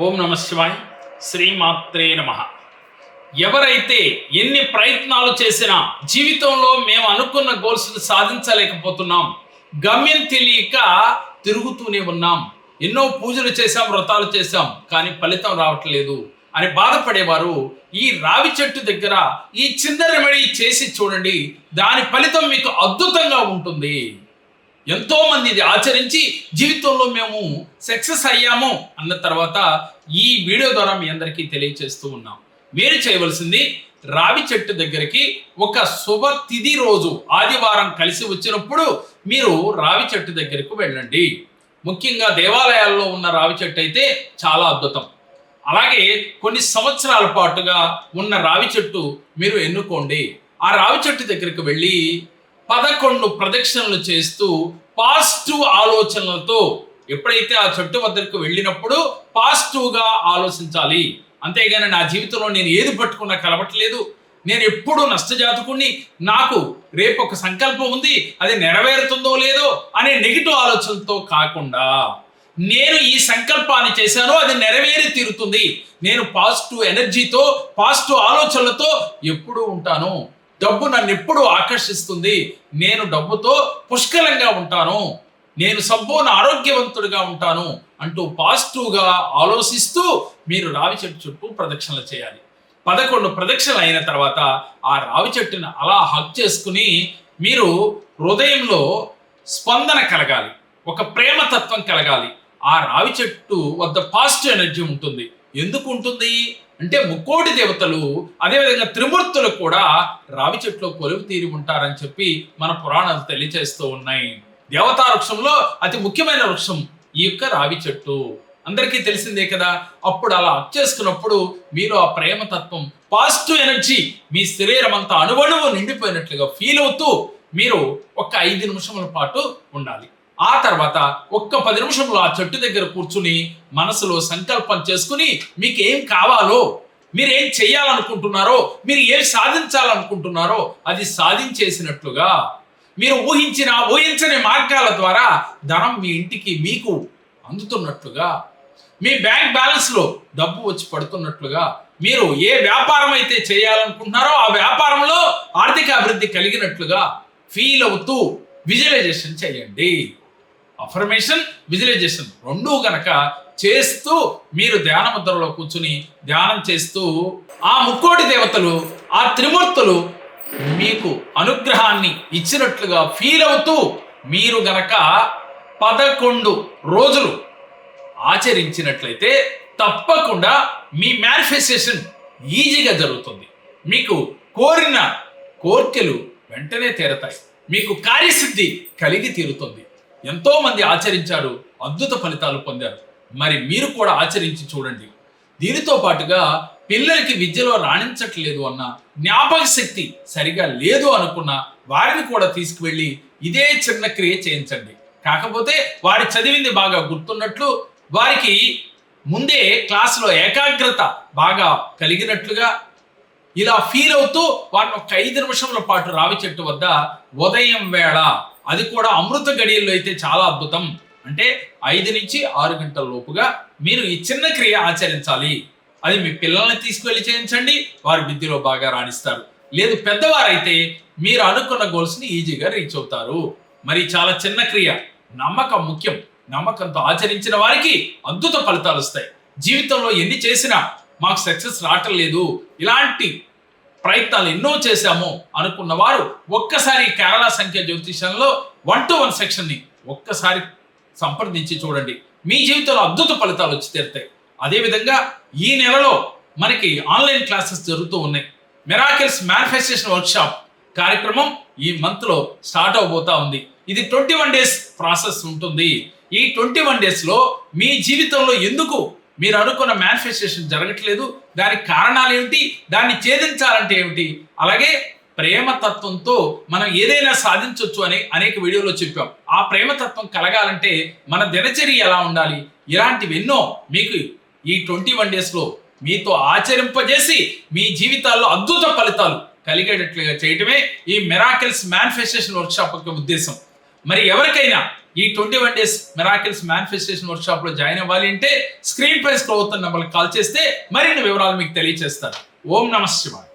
ఓం నమ శివాయ. శ్రీమాత్రే నమ. ఎవరైతే ఎన్ని ప్రయత్నాలు చేసినా జీవితంలో మేము అనుకున్న గోల్స్ని సాధించలేకపోతున్నాం గమ్యం తెలియక తిరుగుతూనే ఉన్నాం. ఎన్నో పూజలు చేశాం వ్రతాలు చేశాం కానీ ఫలితం రావట్లేదు అని బాధపడేవారు ఈ రావి చెట్టు దగ్గర ఈ చిన్న రెమెడీ చేసి చూడండి దాని ఫలితం మీకు అద్భుతంగా ఉంటుంది. ఎంతో మంది ఇది ఆచరించి జీవితంలో మేము సక్సెస్ అయ్యాము అన్న తర్వాత ఈ వీడియో ద్వారా మీ అందరికీ తెలియచేస్తూ ఉన్నాం. మీరు చేయవలసింది రావి చెట్టు దగ్గరికి ఒక శుభ తిథి రోజు ఆదివారం కలిసి వచ్చినప్పుడు మీరు రావి చెట్టు దగ్గరకు వెళ్ళండి. ముఖ్యంగా దేవాలయాల్లో ఉన్న రావి చెట్టు అయితే చాలా అద్భుతం. అలాగే కొన్ని సంవత్సరాల పాటుగా ఉన్న రావి చెట్టు మీరు ఎన్నుకోండి. ఆ రావి చెట్టు దగ్గరికి వెళ్ళి పదకొండు ప్రదక్షిణలు చేస్తూ పాజిటివ్ ఆలోచనలతో ఎప్పుడైతే ఆ చెట్టు వద్దకు వెళ్ళినప్పుడు పాజిటివ్గా ఆలోచించాలి. అంతేగాని నా జీవితంలో నేను ఏది పట్టుకున్నా కలవట్లేదు. నేను ఎప్పుడూ నష్టజాతకుణ్ణి. నాకు రేపు ఒక సంకల్పం ఉంది. అది నెరవేరుతుందో లేదో అనే నెగిటివ్ ఆలోచనతో కాకుండా నేను ఈ సంకల్పాన్ని చేశాను అది నెరవేరి తీరుతుంది. నేను పాజిటివ్ ఎనర్జీతో పాజిటివ్ ఆలోచనలతో ఎప్పుడూ ఉంటాను. డబ్బు నన్ను ఎప్పుడు ఆకర్షిస్తుంది. నేను డబ్బుతో పుష్కలంగా ఉంటాను. నేను సంపూర్ణ ఆరోగ్యవంతుడిగా ఉంటాను అంటూ పాజిటివ్గా ఆలోచిస్తూ మీరు రావి చెట్టు చుట్టూ ప్రదక్షిణలు చేయాలి. పదకొండు ప్రదక్షిణలు అయిన తర్వాత ఆ రావి చెట్టును అలా హక్ చేసుకుని మీరు హృదయంలో స్పందన కలగాలి. ఒక ప్రేమ తత్వం కలగాలి. ఆ రావి చెట్టు వద్ద పాజిటివ్ ఎనర్జీ ఉంటుంది. ఎందుకు ఉంటుంది? అంటే ముక్కోటి దేవతలు అదేవిధంగా త్రిమూర్తులు కూడా రావి చెట్లో కొలువు తీరి ఉంటారని చెప్పి మన పురాణాలు తెలియజేస్తూ ఉన్నాయి. దేవతా వృక్షంలో అతి ముఖ్యమైన వృక్షం ఈ యొక్క రావి చెట్టు. అందరికీ తెలిసిందే కదా? అప్పుడు అలా అప్ చేసుకున్నప్పుడు మీరు ఆ ప్రేమతత్వం పాజిటివ్ ఎనర్జీ మీ శరీరం అంతా అణువణువు నిండిపోయినట్లుగా ఫీల్ అవుతూ మీరు ఒక ఐదు నిమిషముల పాటు ఉండాలి. ఆ తర్వాత ఒక్క పది నిమిషంలో ఆ చెట్టు దగ్గర కూర్చుని మనసులో సంకల్పం చేసుకుని మీకు ఏం కావాలో మీరు ఏం చేయాలనుకుంటున్నారో మీరు ఏం సాధించాలనుకుంటున్నారో అది సాధించేసినట్లుగా మీరు ఊహించిన ఊహించని మార్గాల ద్వారా ధనం మీ ఇంటికి మీకు అందుతున్నట్లుగా మీ బ్యాంక్ బ్యాలెన్స్లో డబ్బు వచ్చి పడుతున్నట్లుగా మీరు ఏ వ్యాపారం అయితే చేయాలనుకుంటున్నారో ఆ వ్యాపారంలో ఆర్థిక అభివృద్ధి కలిగినట్లుగా ఫీల్ అవుతూ విజువలైజేషన్ చేయండి. అఫర్మేషన్ విజువలైజేషన్ రెండూ గనక చేస్తూ మీరు ధ్యాన ముద్రలో కూర్చుని ధ్యానం చేస్తూ ఆ ముక్కోటి దేవతలు ఆ త్రిమూర్తులు మీకు అనుగ్రహాన్ని ఇచ్చినట్లుగా ఫీల్ అవుతూ మీరు గనక పదకొండు రోజులు ఆచరించినట్లయితే తప్పకుండా మీ మేనిఫెస్టేషన్ ఈజీగా జరుగుతుంది. మీకు కోరిన కోర్కెలు వెంటనే తీరతాయి. మీకు కార్యసిద్ధి కలిగి తీరుతుంది. ఎంతో మంది ఆచరించారు అద్భుత ఫలితాలు పొందారు. మరి మీరు కూడా ఆచరించి చూడండి. దీనితో పాటుగా పిల్లలకి విద్యలో రాణించట్లేదు అన్న జ్ఞాపక శక్తి సరిగా లేదు అనుకున్న వారిని కూడా తీసుకువెళ్ళి ఇదే చిన్న క్రియ చేయించండి. కాకపోతే వారి చదివింది బాగా గుర్తున్నట్లు వారికి ముందే క్లాసులో ఏకాగ్రత బాగా కలిగినట్లుగా ఇలా ఫీల్ అవుతూ వారిని ఒక ఐదు నిమిషముల పాటు రావి చెట్టు వద్ద ఉదయం వేళ. అది కూడా అమృత గడియల్లో అయితే చాలా అద్భుతం. అంటే ఐదు నుంచి ఆరు గంటల లోపుగా మీరు ఈ చిన్న క్రియ ఆచరించాలి. అది మీ పిల్లల్ని తీసుకువెళ్ళి చేయించండి వారి విద్యలో బాగా రాణిస్తారు. లేదు పెద్దవారైతే మీరు అనుకున్న గోల్స్ని ఈజీగా రీచ్ అవుతారు. మరి చాలా చిన్న క్రియ. నమ్మకం ముఖ్యం. నమ్మకంతో ఆచరించిన వారికి అద్భుత ఫలితాలు వస్తాయి. జీవితంలో ఎన్ని చేసినా మాకు సక్సెస్ రావటం లేదు. ఇలాంటి ప్రయత్నాలు ఎన్నో చేశాము అనుకున్న వారు ఒక్కసారి కేరళ సంఖ్య జ్యోతిషంలో వన్ టు వన్ సెక్షన్ని ఒక్కసారి సంప్రదించి చూడండి. మీ జీవితంలో అద్భుత ఫలితాలు వచ్చి తీరుతాయి. అదేవిధంగా ఈ నెలలో మనకి ఆన్లైన్ క్లాసెస్ జరుగుతూ ఉన్నాయి. మెరాకిల్స్ మ్యానిఫెస్టేషన్ వర్క్షాప్ కార్యక్రమం ఈ మంత్లో స్టార్ట్ అవబోతా ఉంది. ఇది ట్వంటీ వన్ డేస్ ప్రాసెస్ ఉంటుంది. ఈ ట్వంటీ వన్ డేస్లో మీ జీవితంలో ఎందుకు మీరు అనుకున్న మేనిఫెస్టేషన్ జరగట్లేదు. దానికి కారణాలు ఏమిటి? దాన్ని ఛేదించాలంటే ఏమిటి? అలాగే ప్రేమతత్వంతో మనం ఏదైనా సాధించవచ్చు అని అనేక వీడియోలో చెప్పాం. ఆ ప్రేమతత్వం కలగాలంటే మన దినచర్య ఎలా ఉండాలి? ఇలాంటివి ఎన్నో మీకు ఈ ట్వంటీ వన్ డేస్లో మీతో ఆచరింపజేసి మీ జీవితాల్లో అద్భుత ఫలితాలు కలిగేటట్లుగా చేయటమే ఈ మెరాకిల్స్ మేనిఫెస్టేషన్ వర్క్షాప్ యొక్క ఉద్దేశం. మరి ఎవరికైనా ఈ twenty one days miracles manifestation work షాప్లో జాయిన్ అవ్వాలి అంటే స్క్రీన్ ప్రైస్ స్క్రోల్ అవుతున్న నెంబర్కి కాల్ చేస్తే మరిన్ని వివరాలు మీకు తెలియజేస్తారు ఓం నమ శివాయ.